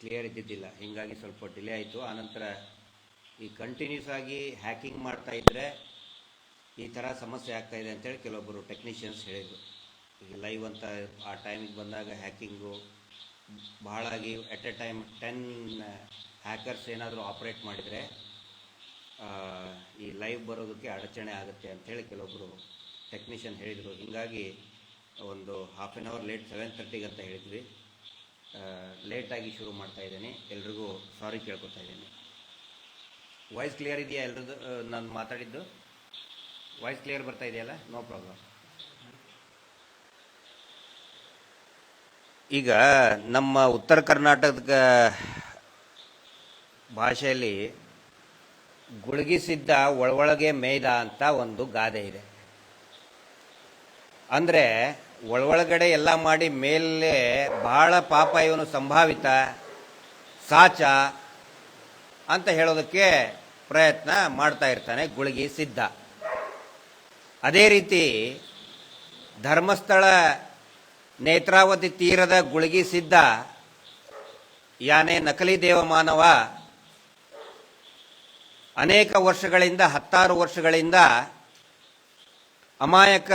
Clear ಇದ್ದಿದ್ದಿಲ್ಲ. ಹೀಗಾಗಿ ಸ್ವಲ್ಪ ಡಿಲೇ ಆಯಿತು. ಆನಂತರ ಈ ಕಂಟಿನ್ಯೂಸ್ ಆಗಿ ಹ್ಯಾಕಿಂಗ್ ಮಾಡ್ತಾ ಇದ್ದರೆ ಈ ಥರ ಸಮಸ್ಯೆ ಆಗ್ತಾಯಿದೆ ಅಂತೇಳಿ ಕೆಲವೊಬ್ಬರು ಟೆಕ್ನಿಷಿಯನ್ಸ್ ಹೇಳಿದರು. ಈಗ ಲೈವ್ ಅಂತ ಆ ಟೈಮಿಗೆ ಬಂದಾಗ hacking ಬಹಳಾಗಿ at a time ten hackers ಏನಾದರೂ ಆಪ್ರೇಟ್ ಮಾಡಿದರೆ ಈ ಲೈವ್ ಬರೋದಕ್ಕೆ ಅಡಚಣೆ ಆಗುತ್ತೆ ಅಂಥೇಳಿ ಕೆಲವೊಬ್ಬರು ಟೆಕ್ನಿಷಿಯನ್ ಹೇಳಿದರು. ಹೀಗಾಗಿ ಒಂದು half an hour late seven ತರ್ಟಿಗೆ ಅಂತ ಹೇಳಿದ್ವಿ. ಲೇಟಾಗಿ ಶುರು ಮಾಡ್ತಾ ಇದ್ದೇನೆ. ಎಲ್ರಿಗೂ ಸಾರಿ ಕೇಳ್ಕೊತಾ ಇದ್ದೇನೆ. ವಾಯ್ಸ್ ಕ್ಲಿಯರ್ ಇದೆಯಾ ಎಲ್ರದ್ದು? ನಾನು ಮಾತಾಡಿದ್ದು? ವಾಯ್ಸ್ ಕ್ಲಿಯರ್ ಬರ್ತಾ ಇದೆಯಲ್ಲ? ನೋ ಪ್ರಾಬ್ಲಮ್ ಈಗ ನಮ್ಮ ಉತ್ತರ ಕರ್ನಾಟಕದ ಭಾಷೆಯಲ್ಲಿ ಗುಳುಗಿಸಿದ್ದ ಒಳೊಳಗೆ ಮೇಯ್ದ ಅಂತ ಒಂದು ಗಾದೆ ಇದೆ. ಅಂದರೆ ಒಳೊಳಗಡೆ ಎಲ್ಲ ಮಾಡಿ ಮೇಲೆ ಬಹಳ ಪಾಪ ಇವನು ಸಂಭಾವಿತ, ಸಾಚ ಅಂತ ಹೇಳೋದಕ್ಕೆ ಪ್ರಯತ್ನ ಮಾಡ್ತಾ ಇರ್ತಾನೆ ಗುಳಿಗಿ ಸಿದ್ಧ. ಅದೇ ರೀತಿ ಧರ್ಮಸ್ಥಳ ನೇತ್ರಾವತಿ ತೀರದ ಗುಳಿಗಿ ಸಿದ್ಧ. ಯಾನೇ ನಕಲಿ ದೇವಮಾನವ ಅನೇಕ ವರ್ಷಗಳಿಂದ, ಹತ್ತಾರು ವರ್ಷಗಳಿಂದ ಅಮಾಯಕ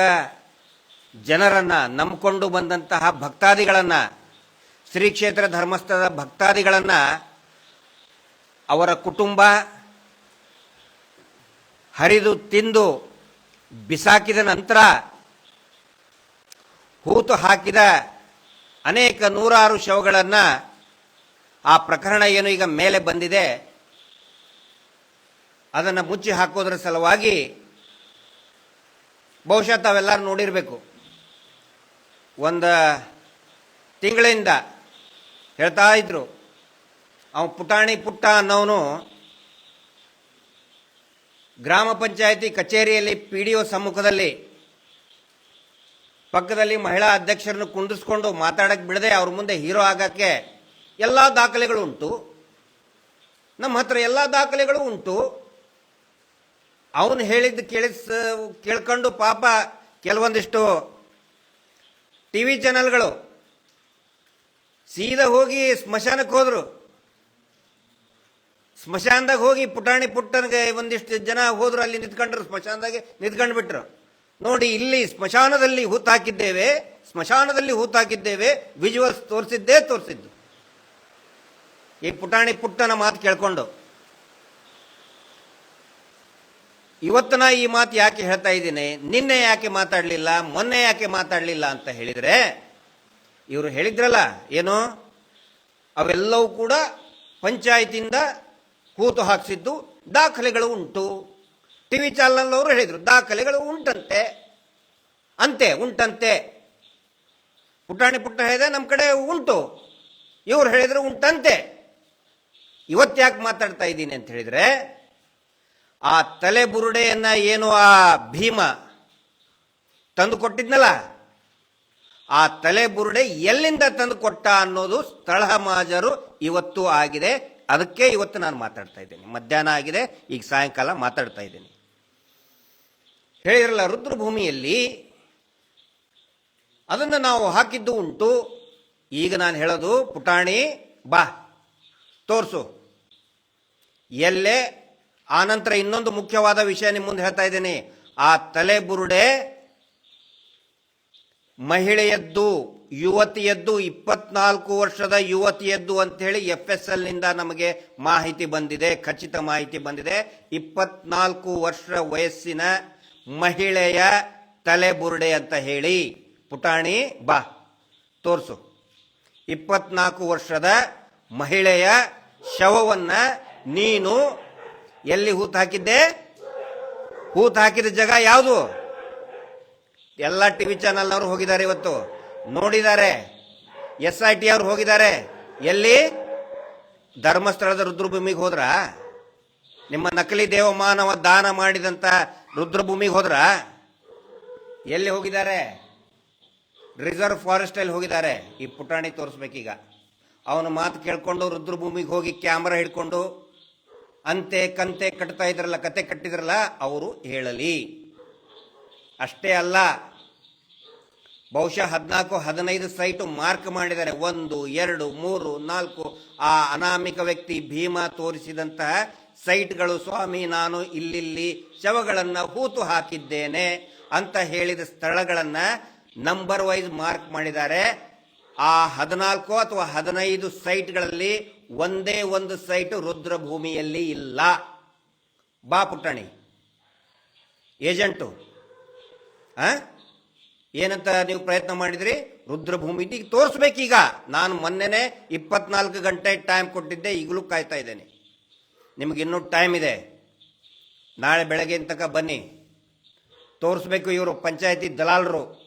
ಜನರನ್ನ ನಂಬಿಕೊಂಡು ಬಂದಂತಹ ಭಕ್ತಾದಿಗಳನ್ನ, ಶ್ರೀ ಕ್ಷೇತ್ರ ಧರ್ಮಸ್ಥಳದ ಭಕ್ತಾದಿಗಳನ್ನ, ಅವರ ಕುಟುಂಬ ಹರಿದು ತಿಂದು ಬಿಸಾಕಿದ ನಂತರ, ಹೂತು ಹಾಕಿದ ಅನೇಕ ನೂರಾರು ಶವಗಳನ್ನು ಆ ಪ್ರಕರಣ ಏನು ಈಗ ಮೇಲೆ ಬಂದಿದೆ, ಅದನ್ನು ಮುಚ್ಚಿ ಹಾಕೋದ್ರ ಸಲುವಾಗಿ ಬಹುಶಃ ತಾವೆಲ್ಲರೂ ನೋಡಿರಬೇಕು. ಒಂದು ತಿಂಗಳಿಂದ ಹೇಳ್ತಾ ಇದ್ರು. ಅವನು ಪುಟಾಣಿ ಪುಟ್ಟ ಅನ್ನೋನು ಗ್ರಾಮ ಪಂಚಾಯತಿ ಕಚೇರಿಯಲ್ಲಿ ಪಿ ಡಿ ಒ ಸಮ್ಮುಖದಲ್ಲಿ ಪಕ್ಕದಲ್ಲಿ ಮಹಿಳಾ ಅಧ್ಯಕ್ಷರನ್ನು ಕುಂಡಿಸ್ಕೊಂಡು ಮಾತಾಡಕ್ಕೆ ಬಿಡದೆ ಅವ್ರ ಮುಂದೆ ಹೀರೋ ಆಗಕ್ಕೆ ಎಲ್ಲ ದಾಖಲೆಗಳು ಉಂಟು. ನಮ್ಮ ಹತ್ರ ಎಲ್ಲ ದಾಖಲೆಗಳು ಉಂಟು. ಅವನು ಹೇಳಿದ್ದು ಕೇಳಿಸ್ ಕೇಳ್ಕೊಂಡು ಪಾಪ ಕೆಲವೊಂದಿಷ್ಟು ಟಿ ವಿ ಚಾನಲ್ಗಳು. ಸೀದಾ ಹೋಗಿ ಸ್ಮಶಾನಕ್ಕೆ ಹೋದರು. ಸ್ಮಶಾನದಾಗ ಹೋಗಿ ಪುಟಾಣಿ ಪುಟ್ಟನಿಗೆ ಒಂದಿಷ್ಟು ಜನ ಹೋದ್ರು, ಅಲ್ಲಿ ನಿಂತ್ಕೊಂಡ್ರು, ಸ್ಮಶಾನದಾಗೆ ನಿಂತ್ಕೊಂಡು ಬಿಟ್ರು ನೋಡಿ, ಇಲ್ಲಿ ಸ್ಮಶಾನದಲ್ಲಿ ಹೂತಾಕಿದ್ದೇವೆ ಸ್ಮಶಾನದಲ್ಲಿ ಹೂತಾಕಿದ್ದೇವೆ ವಿಜುವಲ್ಸ್ ತೋರಿಸಿದ್ದೇ ತೋರಿಸಿದ್ದು. ಈ ಪುಟಾಣಿ ಪುಟ್ಟನ ಮಾತು ಕೇಳ್ಕೊಂಡು. ಇವತ್ತು ನಾ ಈ ಮಾತು ಯಾಕೆ ಹೇಳ್ತಾ ಇದ್ದೀನಿ? ನಿನ್ನೆ ಯಾಕೆ ಮಾತಾಡಲಿಲ್ಲ? ಮೊನ್ನೆ ಯಾಕೆ ಮಾತಾಡಲಿಲ್ಲ ಅಂತ ಹೇಳಿದರೆ, ಇವರು ಹೇಳಿದ್ರಲ್ಲ, ಏನು? ಅವೆಲ್ಲವೂ ಕೂಡ ಪಂಚಾಯತಿಂದ ಕೂತು ಹಾಕಿಸಿದ್ದು ದಾಖಲೆಗಳು ಉಂಟು. ಟಿ ವಿ ಚಾನಲ್ನವರು ಹೇಳಿದರು, ದಾಖಲೆಗಳು ಉಂಟಂತೆ. ಅಂತೆ, ಉಂಟಂತೆ. ಪುಟಾಣಿ ಪುಟ್ಟ ಹೇಳಿದೆ ನಮ್ಮ ಕಡೆ ಉಂಟು. ಇವ್ರು ಹೇಳಿದರು ಉಂಟಂತೆ. ಇವತ್ತು ಯಾಕೆ ಮಾತಾಡ್ತಾ ಇದ್ದೀನಿ ಅಂತ ಹೇಳಿದ್ರೆ ಆ ತಲೆ ಬುರುಡೆಯನ್ನ ಏನು ಆ ಭೀಮ ತಂದು ಕೊಟ್ಟಿದ್ನಲ್ಲ ಆ ತಲೆ ಬುರುಡೆ ಎಲ್ಲಿಂದ ತಂದು ಕೊಟ್ಟ ಅನ್ನೋದು ಸ್ಥಳ ಮಾಜರು ಇವತ್ತು ಆಗಿದೆ. ಅದಕ್ಕೆ ಇವತ್ತು ನಾನು ಮಾತಾಡ್ತಾ ಇದ್ದೀನಿ. ಮಧ್ಯಾಹ್ನ ಆಗಿದೆ, ಈಗ ಸಾಯಂಕಾಲ ಮಾತಾಡ್ತಾ ಇದ್ದೀನಿ. ಹೇಳಿರಲ್ಲ, ರುದ್ರಭೂಮಿಯಲ್ಲಿ ಅದನ್ನು ನಾವು ಹಾಕಿದ್ದು ಉಂಟು. ಈಗ ನಾನು ಹೇಳೋದು ಪುಟಾಣಿ, ಬಾ, ತೋರಿಸು. ಎಲ್ಲೇ ಆನಂತರ ಇನ್ನೊಂದು ಮುಖ್ಯವಾದ ವಿಷಯ ನಿಮ್ಮ ಮುಂದೆ ಹೇಳ್ತಾ ಇದ್ದೀನಿ. ಆ ತಲೆಬುರುಡೆ ಮಹಿಳೆಯದ್ದು, ಯುವತಿಯದ್ದು, ಇಪ್ಪತ್ನಾಲ್ಕು ವರ್ಷದ ಯುವತಿಯದ್ದು ಅಂತ ಹೇಳಿ ಎಫ್ ಎಸ್ ಎಲ್ನಿಂದ ನಮಗೆ ಮಾಹಿತಿ ಬಂದಿದೆ, ಖಚಿತ ಮಾಹಿತಿ ಬಂದಿದೆ. ಇಪ್ಪತ್ನಾಲ್ಕು ವರ್ಷ ವಯಸ್ಸಿನ ಮಹಿಳೆಯ ತಲೆಬುರುಡೆ ಅಂತ ಹೇಳಿ. ಪುಟಾಣಿ, ಬಾ, ತೋರಿಸು. ಇಪ್ಪತ್ನಾಲ್ಕು ವರ್ಷದ ಮಹಿಳೆಯ ಶವವನ್ನ ನೀನು ಎಲ್ಲಿ ಹೂತು ಹಾಕಿದ್ದೆ? ಹೂತು ಹಾಕಿದ ಜಾಗ ಯಾವುದು? ಎಲ್ಲ ಟಿವಿ ಚಾನಲ್ನವರು ಹೋಗಿದ್ದಾರೆ ಇವತ್ತು. ನೋಡಿದ್ದಾರೆ. ಎಸ್ ಐ ಟಿ ಅವರು ಹೋಗಿದ್ದಾರೆ. ಎಲ್ಲಿ? ಧರ್ಮಸ್ಥಳದ ರುದ್ರಭೂಮಿಗೆ ಹೋದ್ರ? ನಿಮ್ಮ ನಕಲಿ ದೇವಮಾನವ ದಾನ ಮಾಡಿದಂತ ರುದ್ರಭೂಮಿಗೆ ಹೋದ್ರ? ಎಲ್ಲಿ ಹೋಗಿದ್ದಾರೆ? ರಿಸರ್ವ್ ಫಾರೆಸ್ಟ್ ಅಲ್ಲಿ ಹೋಗಿದ್ದಾರೆ. ಈ ಪುಟಾಣಿ ತೋರಿಸ್ಬೇಕೀಗ. ಅವನ ಮಾತು ಕೇಳ್ಕೊಂಡು ರುದ್ರಭೂಮಿಗೆ ಹೋಗಿ ಕ್ಯಾಮ್ರಾ ಹಿಡ್ಕೊಂಡು ಅಂತೆ ಕಂತೆ ಕಟ್ತಾ ಇದ್ರಲ್ಲ, ಕತೆ ಕಟ್ಟಿದ್ರಲ್ಲ, ಅವರು ಹೇಳಲಿ. ಅಷ್ಟೇ ಅಲ್ಲ, ಬಹುಶಃ ಹದಿನಾಲ್ಕು, ಹದಿನೈದು ಸೈಟು ಮಾರ್ಕ್ ಮಾಡಿದ್ದಾರೆ ಒಂದು, ಎರಡು, ಮೂರು, ನಾಲ್ಕು, ಆ ಅನಾಮಿಕ ವ್ಯಕ್ತಿ ಭೀಮಾ ತೋರಿಸಿದಂತಹ ಸೈಟ್ಗಳು, ಸ್ವಾಮಿ, ನಾನು ಇಲ್ಲಿಲ್ಲಿ ಶವಗಳನ್ನು ಹೂತು ಹಾಕಿದ್ದೇನೆ ಅಂತ ಹೇಳಿದ ಸ್ಥಳಗಳನ್ನು ನಂಬರ್ ವೈಸ್ ಮಾರ್ಕ್ ಮಾಡಿದ್ದಾರೆ. ಆ ಹದಿನಾಲ್ಕು ಅಥವಾ ಹದಿನೈದು ಸೈಟ್ಗಳಲ್ಲಿ ಒಂದೇ ಒಂದು ಸೈಟ್ ರುದ್ರಭೂಮಿಯಲ್ಲಿ ಇಲ್ಲ. ಬಾ ಪುಟ್ಟಣಿ. ಏಜೆಂಟು. ಆ? ಏನಂತ ನೀವು ಪ್ರಯತ್ನ ಮಾಡಿದ್ರಿ? ರುದ್ರಭೂಮಿ ಈಗ ತೋರಿಸ್ಬೇಕೀಗ. ನಾನು ಮೊನ್ನೆನೆ ಇಪ್ಪತ್ನಾಲ್ಕು ಗಂಟೆ ಟೈಮ್ ಕೊಟ್ಟಿದ್ದೆ, ಈಗಲೂ ಕಾಯ್ತಾ ಇದ್ದೇನೆ. ನಿಮಗಿನ್ನೂ ಟೈಮ್ ಇದೆ. ನಾಳೆ ಬೆಳಗ್ಗೆ ತನಕ ಬನ್ನಿ. ತೋರಿಸ್ಬೇಕು ಇವರು, ಪಂಚಾಯತಿ ದಲಾಲರು.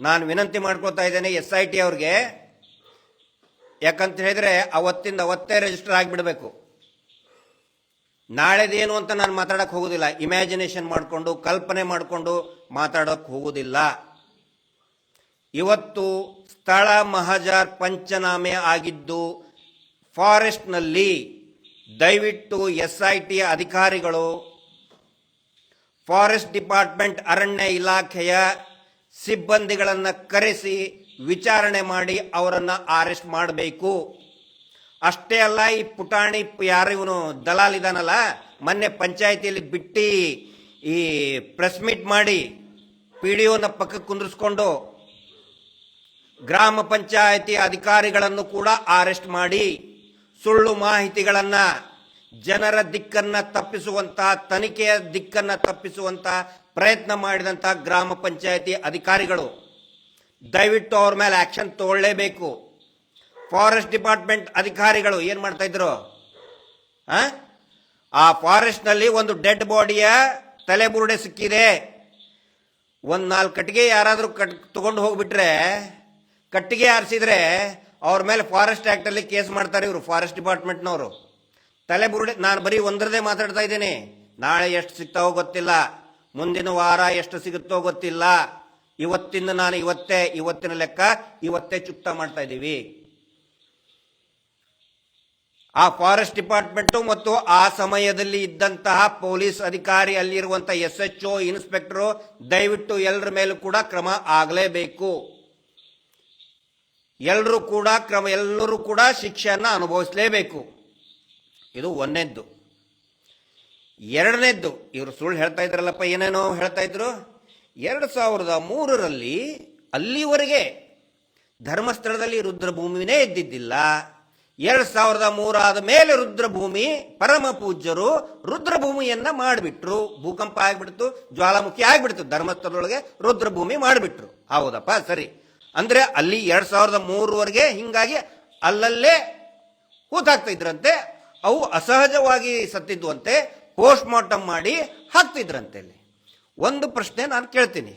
ನಾನು ವಿನಂತಿ ಮಾಡ್ಕೊಳ್ತಾ ಇದ್ದೇನೆ ಎಸ್ ಐ ಟಿ ಅವ್ರಿಗೆ. ಯಾಕಂತ ಹೇಳಿದ್ರೆ ಅವತ್ತಿಂದ ಅವತ್ತೇ ರಿಜಿಸ್ಟರ್ ಆಗಿಬಿಡಬೇಕು. ನಾಳೆದೇನು ಅಂತ ನಾನು ಮಾತಾಡಕ್ ಹೋಗೋದಿಲ್ಲ. ಇಮ್ಯಾಜಿನೇಷನ್ ಮಾಡಿಕೊಂಡು, ಕಲ್ಪನೆ ಮಾಡಿಕೊಂಡು ಮಾತಾಡೋಕ್ಕೆ ಹೋಗೋದಿಲ್ಲ. ಇವತ್ತು ಸ್ಥಳ ಮಹಜಾರ್ ಪಂಚನಾಮೆ ಆಗಿದ್ದು, ಫಾರೆಸ್ಟ್ನಲ್ಲಿ ದಯವಿಟ್ಟು ಎಸ್ ಐ ಟಿ ಅಧಿಕಾರಿಗಳು, ಫಾರೆಸ್ಟ್ ಡಿಪಾರ್ಟ್ಮೆಂಟ್ ಅರಣ್ಯ ಇಲಾಖೆಯ ಸಿಬ್ಬಂದಿಗಳನ್ನು ಕರೆಸಿ ವಿಚಾರಣೆ ಮಾಡಿ ಅವರನ್ನು ಅರೆಸ್ಟ್ ಮಾಡಬೇಕು. ಅಷ್ಟೇ ಅಲ್ಲ, ಈ ಪುಟಾಣಿ ಯಾರು ಇವನು ದಲಾಲ್ ಇದಾನಲ್ಲ, ಮೊನ್ನೆ ಪಂಚಾಯತಿಯಲ್ಲಿ ಬಿಟ್ಟು ಈ ಪ್ರೆಸ್ ಮೀಟ್ ಮಾಡಿ ಪಿ ಡಿ ಒನ ಪಕ್ಕಕ್ಕೆ ಕುಂದಿರಿಸ್ಕೊಂಡು ಗ್ರಾಮ ಪಂಚಾಯತಿ ಅಧಿಕಾರಿಗಳನ್ನು ಕೂಡ ಅರೆಸ್ಟ್ ಮಾಡಿ. ಸುಳ್ಳು ಮಾಹಿತಿಗಳನ್ನು, ಜನರ ದಿಕ್ಕನ್ನು ತಪ್ಪಿಸುವಂತಹ ತನಿಖೆಯ ದಿಕ್ಕನ್ನು ತಪ್ಪಿಸುವಂತಹ ಪ್ರಯತ್ನ ಮಾಡಿದಂಥ ಗ್ರಾಮ ಪಂಚಾಯತಿ ಅಧಿಕಾರಿಗಳು. ದಯವಿಟ್ಟು ಅವ್ರ ಮೇಲೆ ಆಕ್ಷನ್ ತಗೊಳ್ಳೇಬೇಕು. ಫಾರೆಸ್ಟ್ ಡಿಪಾರ್ಟ್ಮೆಂಟ್ ಅಧಿಕಾರಿಗಳು ಏನು ಮಾಡ್ತಾ ಇದ್ರು? ಆ? ಫಾರೆಸ್ಟ್ನಲ್ಲಿ ಫಾರೆಸ್ಟ್ನಲ್ಲಿ ಒಂದು ಡೆಡ್ ಬಾಡಿಯ ತಲೆಬುರುಡೆ ಸಿಕ್ಕಿದೆ. ಒಂದು ನಾಲ್ಕು ಕಟ್ಟಿಗೆ ಯಾರಾದರೂ ಕಟ್, ತಗೊಂಡು ಹೋಗ್ಬಿಟ್ರೆ, ಕಟ್ಟಿಗೆ ಆರಿಸಿದ್ರೆ ಅವ್ರ ಮೇಲೆ ಫಾರೆಸ್ಟ್ ಆಕ್ಟ್ ಅಲ್ಲಿ ಕೇಸ್ ಮಾಡ್ತಾರೆ ಇವರು ಫಾರೆಸ್ಟ್ ಡಿಪಾರ್ಟ್ಮೆಂಟ್ನವರು ತಲೆಬುರುಡೆ ನಾನು ಬರೀ ಒಂದರದೇ ಮಾತಾಡ್ತಾ ಇದ್ದೀನಿ. ನಾಳೆ ಎಷ್ಟು ಸಿಗ್ತಾವೋ ಗೊತ್ತಿಲ್ಲ. ಮುಂದಿನ ವಾರ ಎಷ್ಟು ಸಿಗುತ್ತೋ ಗೊತ್ತಿಲ್ಲ. ಇವತ್ತಿಂದ ನಾನು ಇವತ್ತೇ, ಇವತ್ತಿನ ಲೆಕ್ಕ ಇವತ್ತೇ ಚುಕ್ತ ಮಾಡ್ತಾ ಇದ್ದೀವಿ. ಆ ಫಾರೆಸ್ಟ್ ಡಿಪಾರ್ಟ್ಮೆಂಟು ಮತ್ತು ಆ ಸಮಯದಲ್ಲಿ ಇದ್ದಂತಹ ಪೊಲೀಸ್ ಅಧಿಕಾರಿ ಅಲ್ಲಿರುವಂತಹ ಎಸ್ ಎಚ್ ಒ ಇನ್ಸ್ಪೆಕ್ಟರ್, ದಯವಿಟ್ಟು ಎಲ್ಲರ ಮೇಲೂ ಕೂಡ ಕ್ರಮ ಆಗಲೇಬೇಕು. ಎಲ್ಲರೂ ಕೂಡ ಕ್ರಮ, ಎಲ್ಲರೂ ಕೂಡ ಶಿಕ್ಷೆಯನ್ನ ಅನುಭವಿಸಲೇಬೇಕು. ಇದು ಒಂದನೇದ್ದು ಎರಡನೇದ್ದು, ಇವರು ಸುಳ್ಳು ಹೇಳ್ತಾ ಇದ್ರಲ್ಲಪ್ಪ, ಏನೇನೋ ಹೇಳ್ತಾ ಇದ್ರು? ಎರಡು ಸಾವಿರದ ಮೂರರಲ್ಲಿ ಅಲ್ಲಿವರೆಗೆ ಧರ್ಮಸ್ಥಳದಲ್ಲಿ ರುದ್ರಭೂಮಿನೇ ಇದ್ದಿದ್ದಿಲ್ಲ ಎರಡು ಸಾವಿರದ ಮೂರಾದ ಮೇಲೆ ರುದ್ರಭೂಮಿ, ಪರಮ ಪೂಜ್ಯರು ರುದ್ರಭೂಮಿಯನ್ನ ಮಾಡಿಬಿಟ್ರು. ಭೂಕಂಪ ಆಗಿಬಿಡ್ತು, ಜ್ವಾಲಾಮುಖಿ ಆಗಿಬಿಡ್ತು, ಧರ್ಮಸ್ಥಳದೊಳಗೆ ರುದ್ರಭೂಮಿ ಮಾಡಿಬಿಟ್ರು. ಹೌದಪ್ಪ, ಸರಿ. ಅಂದ್ರೆ ಅಲ್ಲಿ ಎರಡ್ ಸಾವಿರದ ಮೂರವರೆಗೆ ಹಿಂಗಾಗಿ ಅಲ್ಲಲ್ಲೇ ಕೂತಾಗ್ತಾ ಇದ್ರಂತೆ, ಅವು ಅಸಹಜವಾಗಿ ಸತ್ತಿದ್ವಂತೆ ಪೋಸ್ಟ್ ಮಾರ್ಟಮ್ ಮಾಡಿ ಹಾಕ್ತಿದ್ರಂತೆ ಅಲ್ಲಿ. ಒಂದು ಪ್ರಶ್ನೆ ನಾನು ಕೇಳ್ತೀನಿ.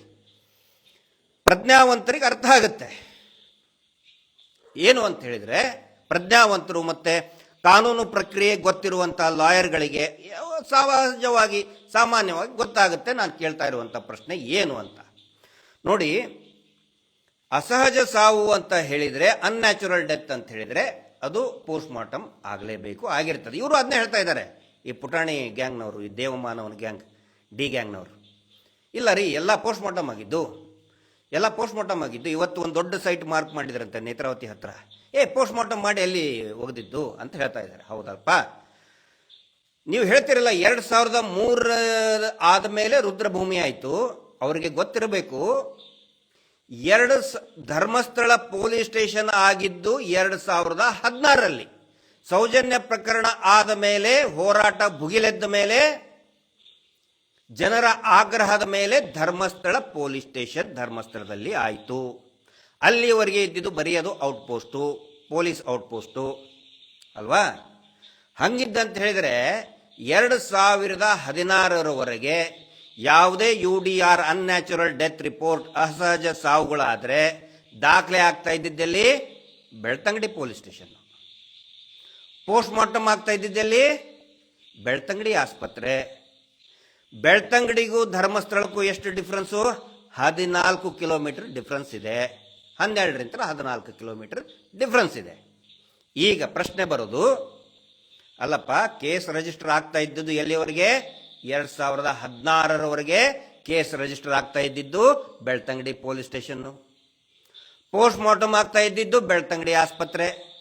ಪ್ರಜ್ಞಾವಂತರಿಗೆ ಅರ್ಥ ಆಗುತ್ತೆ. ಏನು ಅಂತ ಹೇಳಿದರೆ, ಪ್ರಜ್ಞಾವಂತರು ಮತ್ತು ಕಾನೂನು ಪ್ರಕ್ರಿಯೆ ಗೊತ್ತಿರುವಂಥ ಲಾಯರ್ಗಳಿಗೆ ಸಹಜವಾಗಿ, ಸಾಮಾನ್ಯವಾಗಿ ಗೊತ್ತಾಗುತ್ತೆ. ನಾನು ಕೇಳ್ತಾ ಇರುವಂಥ ಪ್ರಶ್ನೆ ಏನು ಅಂತ. ನೋಡಿ, ಅಸಹಜ ಸಾವು ಅಂತ ಹೇಳಿದರೆ ಅನ್ಯಾಚುರಲ್ ಡೆತ್ ಅಂತ ಹೇಳಿದರೆ, ಅದು ಪೋಸ್ಟ್ ಮಾರ್ಟಮ್ ಆಗಲೇಬೇಕು, ಆಗಿರ್ತದೆ. ಇವರು ಅದನ್ನೇ ಹೇಳ್ತಾ ಇದ್ದಾರೆ. ಈ ಪುಟಾಣಿ ಗ್ಯಾಂಗ್ನವರು, ಈ ದೇವಮಾನವನ ಗ್ಯಾಂಗ್, ಡಿ ಗ್ಯಾಂಗ್ನವರು. ಇಲ್ಲ ರೀ, ಎಲ್ಲ ಪೋಸ್ಟ್ ಮಾರ್ಟಮ್ ಆಗಿದ್ದು. ಎಲ್ಲ ಪೋಸ್ಟ್ ಮಾರ್ಟಮ್ ಆಗಿದ್ದು. ಇವತ್ತು ಒಂದು ದೊಡ್ಡ ಸೈಟ್ ಮಾರ್ಕ್ ಮಾಡಿದ್ರಂತೆ ನೇತ್ರಾವತಿ ಹತ್ರ. ಏ ಪೋಸ್ಟ್ ಮಾರ್ಟಮ್ ಮಾಡಿ ಅಲ್ಲಿ ಒಗೆದಿದ್ದು ಅಂತ ಹೇಳ್ತಾ ಇದ್ದಾರೆ. ಹೌದಲ್ಪ? ನೀವು ಹೇಳ್ತಿರಲ್ಲ, ಎರಡು ಸಾವಿರದ ಮೂರ ಆದಮೇಲೆ ರುದ್ರಭೂಮಿ ಆಯಿತು. ಅವರಿಗೆ ಗೊತ್ತಿರಬೇಕು, ಎರಡು ಧರ್ಮಸ್ಥಳ ಪೊಲೀಸ್ ಸ್ಟೇಷನ್ ಆಗಿದ್ದು ಎರಡು ಸಾವಿರದ ಹದಿನಾರರಲ್ಲಿ. ಸೌಜನ್ಯ ಪ್ರಕರಣ ಆದ ಮೇಲೆ, ಹೋರಾಟ ಭುಗಿಲೆದ್ದ ಮೇಲೆ ಜನರ ಆಗ್ರಹದ ಮೇಲೆ ಧರ್ಮಸ್ಥಳ ಪೊಲೀಸ್ ಸ್ಟೇಷನ್ ಧರ್ಮಸ್ಥಳದಲ್ಲಿ ಆಯಿತು. ಅಲ್ಲಿವರೆಗೆ ಇದ್ದಿದ್ದು ಬರೀ ಅದು outpost police outpost ಅಲ್ವಾ? ಹಂಗಿದ್ದಂತ ಹೇಳಿದರೆ ಎರಡು ಸಾವಿರದ ಹದಿನಾರರವರೆಗೆ ಯಾವುದೇ U D R unnatural death report ಅಸಹಜ ಸಾವುಗಳಾದರೆ ದಾಖಲೆ ಆಗ್ತಾ ಇದ್ದಿದ್ದಲ್ಲಿ? Belthangady police station. Post mortem ಆಗ್ತಾ ಇದ್ದಿದ್ದಲ್ಲಿ? ಬೆಳ್ತಂಗಡಿ ಆಸ್ಪತ್ರೆ. ಬೆಳ್ತಂಗಡಿಗೂ ಧರ್ಮಸ್ಥಳಕ್ಕೂ ಎಷ್ಟು ಡಿಫ್ರೆನ್ಸು ಹದಿನಾಲ್ಕು ಕಿಲೋಮೀಟರ್ ಡಿಫ್ರೆನ್ಸ್ ಇದೆ. ಹನ್ನೆರಡರಿಂದ ಹದಿನಾಲ್ಕು ಕಿಲೋಮೀಟರ್ ಡಿಫ್ರೆನ್ಸ್ ಇದೆ. ಈಗ ಪ್ರಶ್ನೆ ಬರೋದು, ಅಲ್ಲಪ್ಪ, ಕೇಸ್ ರಿಜಿಸ್ಟರ್ ಆಗ್ತಾ ಇದ್ದದ್ದು ಎಲ್ಲಿವರೆಗೆ? ಎರಡ್ ಸಾವಿರದ ಹದಿನಾರರವರೆಗೆ ಕೇಸ್ ರಿಜಿಸ್ಟರ್ ಆಗ್ತಾ ಇದ್ದಿದ್ದು Belthangady police station. Post mortem ಆಗ್ತಾ ಇದ್ದಿದ್ದು ಬೆಳ್ತಂಗಡಿ ಆಸ್ಪತ್ರೆ.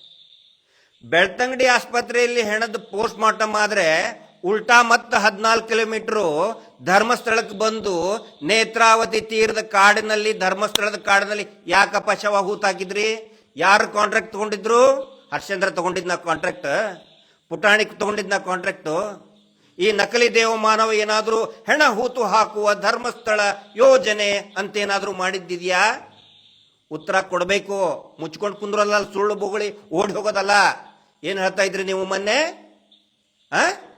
ಬೆಳ್ತಂಗಡಿ ಆಸ್ಪತ್ರೆಯಲ್ಲಿ ಹೆಣದ ಪೋಸ್ಟ್ ಮಾರ್ಟಮ್ ಆದ್ರೆ ಉಲ್ಟಾ ಮತ್ತೆ ಹದಿನಾಲ್ಕು ಕಿಲೋಮೀಟರ್ ಧರ್ಮಸ್ಥಳಕ್ಕೆ ಬಂದು ನೇತ್ರಾವತಿ ತೀರದ ಕಾಡಿನಲ್ಲಿ, ಧರ್ಮಸ್ಥಳದ ಕಾಡಿನಲ್ಲಿ ಯಾಕಪ್ಪ ಶವ ಹೂತಾಕಿದ್ರಿ? ಯಾರು ಕಾಂಟ್ರಾಕ್ಟ್ ತಗೊಂಡಿದ್ರು? ಹರ್ಷೇಂದ್ರ ತಗೊಂಡಿದ್ನ ಕಾಂಟ್ರಾಕ್ಟ್ ಪುಟಾಣಿಕ್ ತಗೊಂಡಿದ್ನ ಕಾಂಟ್ರಾಕ್ಟ್ ಈ ನಕಲಿ ದೇವಮಾನವ ಏನಾದರೂ ಹೆಣ ಹೂತು ಹಾಕುವ ಧರ್ಮಸ್ಥಳ ಯೋಜನೆ ಅಂತ ಏನಾದರೂ ಮಾಡಿದ್ದಿದ್ಯಾ? ಉತ್ತರ ಕೊಡಬೇಕು. ಮುಚ್ಕೊಂಡು ಕುಂದ್ರಲ್ಲ, ಸುಳ್ಳು ಬೊಗಳಿ ಓಡಿ ಹೋಗೋದಲ್ಲ. ಏನು ಹೇಳ್ತಾ ಇದ್ರಿ ನೀವು ಮೊನ್ನೆ? ಆ?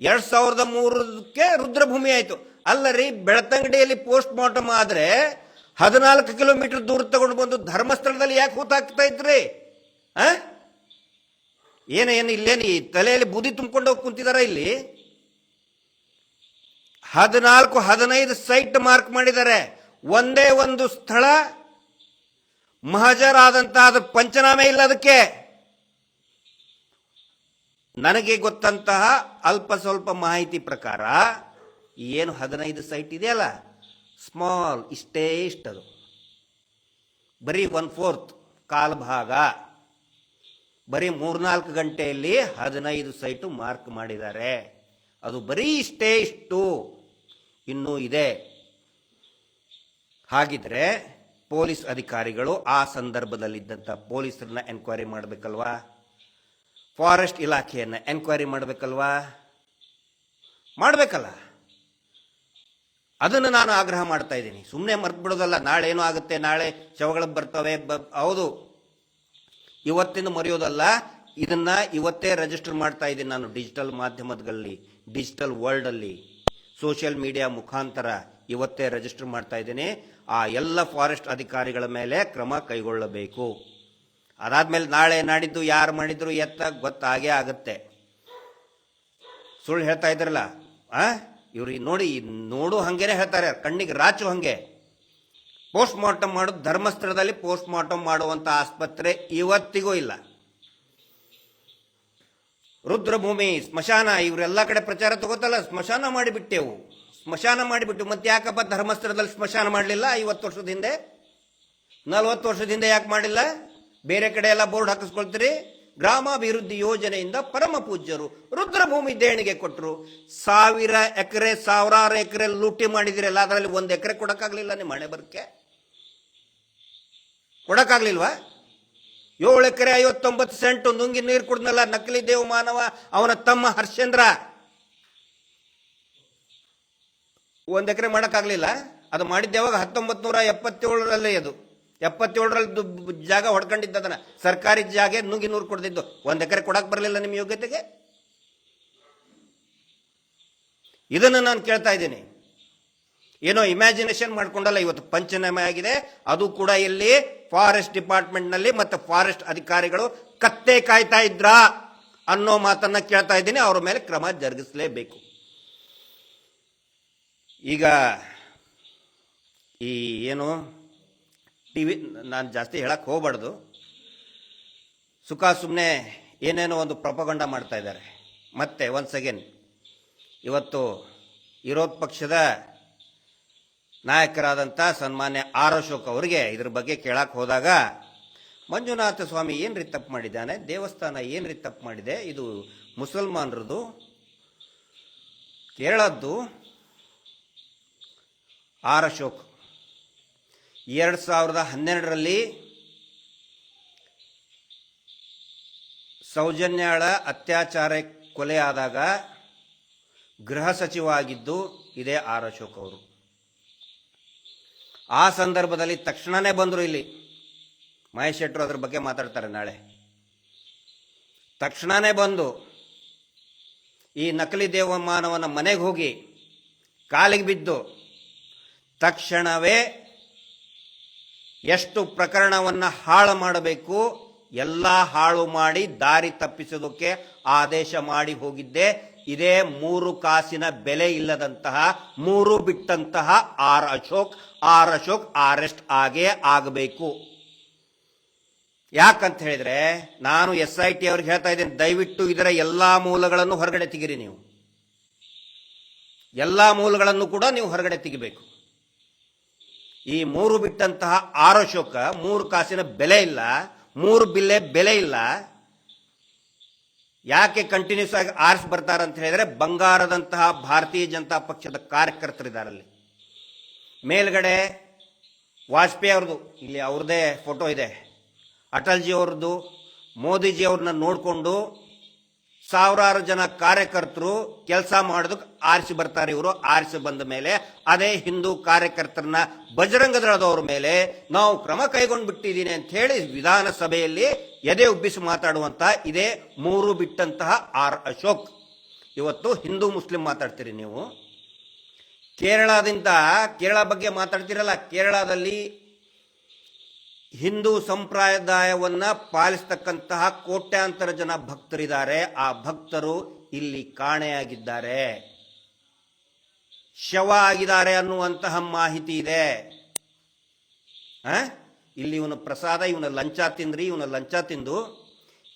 ಎರಡ್ ಸಾವಿರದ ಮೂರಕ್ಕೆ ರುದ್ರಭೂಮಿ ಆಯ್ತು. ಅಲ್ಲರಿ, ಬೆಳತಂಗಡಿಯಲ್ಲಿ ಪೋಸ್ಟ್ ಮಾರ್ಟಮ್ ಆದ್ರೆ ಹದಿನಾಲ್ಕು ಕಿಲೋಮೀಟರ್ ದೂರ ತಗೊಂಡು ಬಂದು ಧರ್ಮಸ್ಥಳದಲ್ಲಿ ಯಾಕೆ ಹೂತಾಕ್ತಾ ಇದ್ರಿ? ಆ? ಏನು ಏನು, ಇಲ್ಲೇನು ಈ ತಲೆಯಲ್ಲಿ ಬುದಿ ತುಂಬಿಕೊಂಡು ಹೋಗಿ ಕುಂತಿದಾರ ಇಲ್ಲಿ? ಹದಿನಾಲ್ಕು, ಹದಿನೈದು ಸೈಟ್ ಮಾರ್ಕ್ ಮಾಡಿದ್ದಾರೆ ಒಂದೇ ಒಂದು ಸ್ಥಳ, ಮಹಜರಾದಂತಹ ಅದು ಪಂಚನಾಮೆ ಇಲ್ಲ ಅದಕ್ಕೆ. ನನಗೆ ಗೊತ್ತಂತಹ ಅಲ್ಪ ಸ್ವಲ್ಪ ಮಾಹಿತಿ ಪ್ರಕಾರ ಏನು ಹದಿನೈದು ಸೈಟ್ ಇದೆಯಲ್ಲ? ಸ್ಮಾಲ್, ಇಷ್ಟೇ ಇಷ್ಟದು. ಬರೀ ಒನ್ ಫೋರ್ತ್ ಕಾಲ್ ಭಾಗ. ಬರೀ ಮೂರ್ನಾಲ್ಕು ಗಂಟೆಯಲ್ಲಿ ಹದಿನೈದು ಸೈಟು ಮಾರ್ಕ್ ಮಾಡಿದ್ದಾರೆ. ಅದು ಬರೀ ಇಷ್ಟೇ ಇಷ್ಟು. ಇನ್ನೂ ಇದೆ. ಹಾಗಿದ್ರೆ ಪೊಲೀಸ್ ಅಧಿಕಾರಿಗಳು ಆ ಸಂದರ್ಭದಲ್ಲಿದ್ದಂಥ ಪೊಲೀಸರನ್ನ ಎನ್ಕ್ವೈರಿ ಮಾಡಬೇಕಲ್ವಾ? ಫಾರೆಸ್ಟ್ ಇಲಾಖೆಯನ್ನು ಎನ್ಕ್ವೈರಿ ಮಾಡಬೇಕಲ್ವಾ? ಮಾಡಬೇಕಲ್ಲ. ಅದನ್ನು ನಾನು ಆಗ್ರಹ ಮಾಡ್ತಾ ಇದ್ದೀನಿ. ಸುಮ್ಮನೆ ಮರ್ತು ಬಿಡೋದಲ್ಲ ನಾಳೆ ಏನೋ ಆಗುತ್ತೆ, ನಾಳೆ ಶವಗಳು ಬರ್ತವೆ, ಬ- ಹೌದು. ಇವತ್ತಿನ ಮರೆಯೋದಲ್ಲ, ಇದನ್ನ ಇವತ್ತೇ ರಿಜಿಸ್ಟರ್ ಮಾಡ್ತಾ ಇದ್ದೀನಿ ನಾನು ಡಿಜಿಟಲ್ ಮಾಧ್ಯಮದಲ್ಲಿ ಡಿಜಿಟಲ್ ವರ್ಲ್ಡ್ ಅಲ್ಲಿ. ಸೋಷಿಯಲ್ ಮೀಡಿಯಾ ಮುಖಾಂತರ ಇವತ್ತೇ ರಿಜಿಸ್ಟರ್ ಮಾಡ್ತಾ ಇದ್ದೀನಿ. ಆ ಎಲ್ಲ ಫಾರೆಸ್ಟ್ ಅಧಿಕಾರಿಗಳ ಮೇಲೆ ಕ್ರಮ ಕೈಗೊಳ್ಳಬೇಕು. ಅದಾದ್ಮೇಲೆ ನಾಳೆ ನಾಡಿದ್ದು ಯಾರು ಮಾಡಿದ್ರು ಎತ್ತ ಗೊತ್ತಾಗೇ ಆಗುತ್ತೆ. ಸುಳ್ಳು ಹೇಳ್ತಾ ಇದ್ರಲ್ಲ, ಆ? ಇವ್ರು ನೋಡಿ ನೋಡು ಹಂಗೇನೆ ಹೇಳ್ತಾರೆ, ಕಣ್ಣಿಗೆ ರಾಚು ಹಂಗೆ. ಪೋಸ್ಟ್ ಮಾರ್ಟಮ್ ಮಾಡೋದು ಧರ್ಮಸ್ಥಳದಲ್ಲಿ ಪೋಸ್ಟ್ ಮಾರ್ಟಮ್ ಮಾಡುವಂಥ ಆಸ್ಪತ್ರೆ ಇವತ್ತಿಗೂ ಇಲ್ಲ. ರುದ್ರಭೂಮಿ, ಸ್ಮಶಾನ, ಇವರೆಲ್ಲ ಕಡೆ ಪ್ರಚಾರ ತಗೋತಲ್ಲ, ಸ್ಮಶಾನ ಮಾಡಿಬಿಟ್ಟೆವು. ಸ್ಮಶಾನ ಮಾಡಿಬಿಟ್ಟು, ಮತ್ತೆ ಯಾಕಪ್ಪ ಧರ್ಮಸ್ಥಳದಲ್ಲಿ ಸ್ಮಶಾನ ಮಾಡಲಿಲ್ಲ? ಐವತ್ತು ವರ್ಷದ ಹಿಂದೆ? ನಲವತ್ತು ವರ್ಷದ ಹಿಂದೆ ಯಾಕೆ ಮಾಡಿಲ್ಲ ಬೇರೆ ಕಡೆ ಎಲ್ಲ ಬೋರ್ಡ್ ಹಾಕಿಸ್ಕೊಳ್ತೀರಿ? ಗ್ರಾಮಾಭಿವೃದ್ಧಿ ಯೋಜನೆಯಿಂದ ಪರಮ ಪೂಜ್ಯರು ರುದ್ರಭೂಮಿ ದೇಣಿಗೆ ಕೊಟ್ಟರು ಸಾವಿರ ಎಕರೆ, ಸಾವಿರಾರು ಎಕರೆ ಲೂಟಿ ಮಾಡಿದಿರಲ್ಲ ಅದರಲ್ಲಿ ಒಂದು ಎಕರೆ ಕೊಡಕ್ಕಾಗ್ಲಿಲ್ಲ ನಿಮ್ಮ ಮಳೆ ಬರಕ್ಕೆ? ಕೊಡಕ್ಕಾಗ್ಲಿಲ್ವಾ? ಏಳು ಎಕರೆ ಐವತ್ತೊಂಬತ್ತು ಸೆಂಟು ನುಂಗಿ ನೀರು ಕುಡ್ದಲ್ಲ, ನಕಲಿ ದೇವ ಮಾನವ, ಅವನ ತಮ್ಮ ಹರ್ಷೇಂದ್ರ. ಒಂದು ಎಕರೆ ಮಾಡೋಕ್ಕಾಗಲಿಲ್ಲ. ಅದು ಮಾಡಿದ್ದೆ ಯಾವಾಗ? ಹತ್ತೊಂಬತ್ತು ನೂರ ಎಪ್ಪತ್ತೇಳರಲ್ಲಿ ಅದು. ಎಪ್ಪತ್ತೇಳರಲ್ಲಿ ಜಾಗ ಹೊಡ್ಕೊಂಡಿದ್ದದನ್ನ ಸರ್ಕಾರಿ ಜಾಗ ನುಂಗಿ ನೂರು ಕೊಡ್ದಿದ್ದು. ಒಂದು ಎಕರೆ ಕೊಡಕ್ ಬರಲಿಲ್ಲ ನಿಮ್ಮ ಯೋಗ್ಯತೆಗೆ? ಇದನ್ನು ನಾನು ಕೇಳ್ತಾ ಇದ್ದೀನಿ. ಏನೋ ಇಮ್ಯಾಜಿನೇಷನ್ ಮಾಡ್ಕೊಂಡಲ್ಲ ಇವತ್ತು ಪಂಚನಾಮೆ ಆಗಿದೆ. ಅದು ಕೂಡ ಇಲ್ಲಿ ಫಾರೆಸ್ಟ್ ಡಿಪಾರ್ಟ್ಮೆಂಟ್ನಲ್ಲಿ ಮತ್ತೆ ಫಾರೆಸ್ಟ್ ಅಧಿಕಾರಿಗಳು ಕತ್ತೆ ಕಾಯ್ತಾ ಇದ್ರಾ ಅನ್ನೋ ಮಾತನ್ನ ಕೇಳ್ತಾ ಇದ್ದೀನಿ. ಅವರ ಮೇಲೆ ಕ್ರಮ ಜರುಗಿಸಲೇಬೇಕು. ಈಗ ಈ ಏನು ಟಿವಿ ನಾನು ಜಾಸ್ತಿ ಹೇಳಕ್ಕೆ ಹೋಗಬಾರ್ದು. ಸುಖ ಸುಮ್ಮನೆ ಏನೇನೋ ಒಂದು ಪ್ರಪಗಂಡ ಮಾಡ್ತಾ ಇದ್ದಾರೆ. ಮತ್ತೆ ಒನ್ಸ್ ಅಗೇನ್ ಇವತ್ತು ವಿರೋಧ ಪಕ್ಷದ ನಾಯಕರಾದಂಥ ಸನ್ಮಾನ್ಯ ಆರ್ ಅಶೋಕ್ ಅವರಿಗೆ ಇದ್ರ ಬಗ್ಗೆ ಕೇಳಕ್ಕೆ ಹೋದಾಗ, ಮಂಜುನಾಥ ಸ್ವಾಮಿ ಏನು ರೀ ತಪ್ಪು ಮಾಡಿದ್ದಾನೆ, ದೇವಸ್ಥಾನ ಏನು ರೀ ತಪ್ಪು ಮಾಡಿದೆ, ಇದು ಮುಸಲ್ಮಾನರದು ಕೇರಳದ್ದು ಆರ್ ಅಶೋಕ್. ಎರಡು ಸಾವಿರದ ಹನ್ನೆರಡರಲ್ಲಿ ಸೌಜನ್ಯಾಳ ಅತ್ಯಾಚಾರ ಕೊಲೆ ಆದಾಗ ಗೃಹ ಸಚಿವ ಆಗಿದ್ದು ಇದೇ ಆರ್ ಅಶೋಕ್ ಅವರು. ಆ ಸಂದರ್ಭದಲ್ಲಿ ತಕ್ಷಣನೇ ಬಂದರು ಇಲ್ಲಿ. ಮಹೇಶ್ ಶೆಟ್ಟರು ಅದ್ರ ಬಗ್ಗೆ ಮಾತಾಡ್ತಾರೆ ನಾಳೆ. ತಕ್ಷಣನೇ ಬಂದು ಈ ನಕಲಿ ದೇವಮಾನವನ ಮನೆಗೆ ಹೋಗಿ ಕಾಲಿಗೆ ಬಿದ್ದು ತಕ್ಷಣವೇ ಎಷ್ಟು ಪ್ರಕರಣವನ್ನು ಹಾಳು ಮಾಡಬೇಕು, ಎಲ್ಲ ಹಾಳು ಮಾಡಿ ದಾರಿ ತಪ್ಪಿಸೋದಕ್ಕೆ ಆದೇಶ ಮಾಡಿ ಹೋಗಿದ್ದೆ. ಇದೇ ಮೂರು ಕಾಸಿನ ಬೆಲೆ ಇಲ್ಲದಂತಹ, ಮೂರು ಬಿಟ್ಟಂತಹ R Ashok R Ashok arrest ಆಗೇ ಆಗಬೇಕು. ಯಾಕಂತ ಹೇಳಿದ್ರೆ, ನಾನು ಎಸ್ ಐ ಟಿ ಅವ್ರಿಗೆ ಹೇಳ್ತಾ ಇದ್ದೇನೆ, ದಯವಿಟ್ಟು ಇದರ ಎಲ್ಲಾ ಮೂಲಗಳನ್ನು ಹೊರಗಡೆ ತೆಗಿರಿ ನೀವು. ಎಲ್ಲಾ ಮೂಲಗಳನ್ನು ಕೂಡ ನೀವು ಹೊರಗಡೆ ತೆಗಿಬೇಕು. ಈ ಮೂರು ಬಿಟ್ಟಂತಹ ಆರು ಶೋಕ, ಮೂರು ಕಾಸಿನ ಬೆಲೆ ಇಲ್ಲ, ಮೂರು ಬಿಲ್ಲೆ ಬೆಲೆ ಇಲ್ಲ. ಯಾಕೆ ಕಂಟಿನ್ಯೂಸ್ ಆಗಿ ಆರಿಸಿ ಬರ್ತಾರೆ ಅಂತ ಹೇಳಿದ್ರೆ, ಬಂಗಾರದಂತಹ ಭಾರತೀಯ ಜನತಾ ಪಕ್ಷದ ಕಾರ್ಯಕರ್ತರಿದ್ದಾರಲ್ಲಿ ಮೇಲ್ಗಡೆ ವಾಜಪೇಯಿ ಅವ್ರದ್ದು, ಇಲ್ಲಿ ಅವ್ರದ್ದೇ ಫೋಟೋ ಇದೆ. ಅಟಲ್ಜಿ ಅವ್ರದ್ದು, ಮೋದಿಜಿ ಅವ್ರನ್ನ ನೋಡಿಕೊಂಡು ಸಾವಿರಾರು ಜನ ಕಾರ್ಯಕರ್ತರು ಕೆಲಸ ಮಾಡೋದಕ್ಕೆ ಆರಿಸಿ ಬರ್ತಾರೆ ಇವರು, ಆರಿಸಿ ಬಂದ ಮೇಲೆ ಅದೇ ಹಿಂದೂ ಕಾರ್ಯಕರ್ತರನ್ನ ಬಜರಂಗದಳದವ್ರ ಮೇಲೆ ನಾವು ಕ್ರಮ ಕೈಗೊಂಡು ಬಿಟ್ಟಿದ್ದೀನಿ ಅಂತ ಹೇಳಿ ವಿಧಾನಸಭೆಯಲ್ಲಿ ಎದೆ ಉಬ್ಬಿಸಿ ಮಾತಾಡುವಂತಹ ಇದೇ ಮೂರು ಬಿಟ್ಟಂತಹ ಆರ್ ಅಶೋಕ್. ಇವತ್ತು ಹಿಂದೂ ಮುಸ್ಲಿಂ ಮಾತಾಡ್ತೀರಿ ನೀವು. ಕೇರಳದಿಂದ ಕೇರಳ ಬಗ್ಗೆ ಮಾತಾಡ್ತಿರಲ್ಲ, ಕೇರಳದಲ್ಲಿ ಹಿಂದೂ ಸಂಪ್ರದಾಯವನ್ನು ಪಾಲಿಸ್ತಕ್ಕಂತಹ ಕೋಟ್ಯಾಂತರ ಜನ ಭಕ್ತರಿದ್ದಾರೆ. ಆ ಭಕ್ತರು ಇಲ್ಲಿ ಕಾಣೆಯಾಗಿದ್ದಾರೆ. ಶವ ಆಗಿದ್ದಾರೆ ಅನ್ನುವಂತಹ ಮಾಹಿತಿ ಇದೆ? ಇಲ್ಲಿ ಇವನ ಪ್ರಸಾದ, ಇವನ ಲಂಚ ತಿಂದ್ರಿ, ಇವನ ಲಂಚ ತಿಂದು.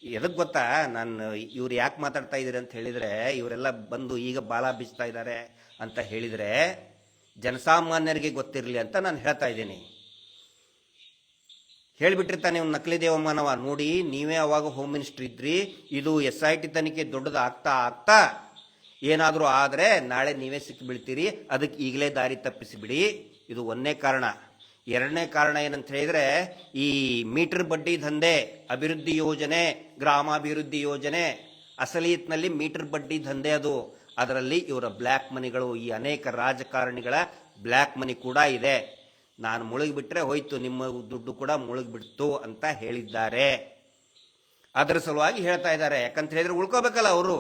ಎದಕ್ಕೆ ಗೊತ್ತಾ? ನಾನು ಇವ್ರು ಯಾಕೆ ಮಾತಾಡ್ತಾ ಇದ್ದೀರಿ ಅಂತ ಹೇಳಿದರೆ, ಇವರೆಲ್ಲ ಬಂದು ಈಗ ಬಾಲ ಬೀಸ್ತಾ ಇದ್ದಾರೆ ಅಂತ ಹೇಳಿದರೆ, ಜನಸಾಮಾನ್ಯರಿಗೆ ಗೊತ್ತಿರಲಿ ಅಂತ ನಾನು ಹೇಳ್ತಾ ಇದ್ದೀನಿ. ಹೇಳಿಬಿಟ್ಟಿರ್ತಾನೆ ಇವ್ನು ನಕಲಿ ದೇವಮಾನವ. ನೋಡಿ, ನೀವೇ ಅವಾಗ ಹೋಮ್ ಮಿನಿಸ್ಟರ್ ಇದ್ರಿ, ಇದು ಎಸ್ ಐ ಟಿ ತನಿಖೆ ದೊಡ್ಡದು ಆಗ್ತಾ ಆಗ್ತಾ ಏನಾದರೂ ಆದರೆ ನಾಳೆ ನೀವೇ ಸಿಕ್ಕಿಬಿಡ್ತೀರಿ ಅದಕ್ಕೆ ಈಗಲೇ ದಾರಿ ತಪ್ಪಿಸಿಬಿಡಿ. ಇದು ಒಂದನೇ ಕಾರಣ. ಎರಡನೇ ಕಾರಣ ಏನಂತ ಹೇಳಿದರೆ, ಈ ಮೀಟರ್ ಬಡ್ಡಿ ದಂಧೆ, ಅಭಿವೃದ್ಧಿ ಯೋಜನೆ, ಗ್ರಾಮಾಭಿವೃದ್ಧಿ ಯೋಜನೆ, ಅಸಲಿಯತ್ನಲ್ಲಿ ಮೀಟರ್ ಬಡ್ಡಿ ದಂಧೆ ಅದು. ಅದರಲ್ಲಿ ಇವರ ಬ್ಲ್ಯಾಕ್ ಮನಿಗಳು, ಈ ಅನೇಕ ರಾಜಕಾರಣಿಗಳ ಬ್ಲ್ಯಾಕ್ ಮನಿ ಕೂಡ ಇದೆ. ನಾನು ಮುಳುಗಿಬಿಟ್ರೆ ಹೋಯ್ತು, ನಿಮ್ಮ ದುಡ್ಡು ಕೂಡ ಮುಳುಗಿಬಿಡ್ತು ಅಂತ ಹೇಳಿದ್ದಾರೆ. ಅದರ ಸಲುವಾಗಿ ಹೇಳ್ತಾ ಇದ್ದಾರೆ. ಯಾಕಂತ ಹೇಳಿದ್ರೆ ಉಳ್ಕೋಬೇಕಲ್ಲ ಅವರು?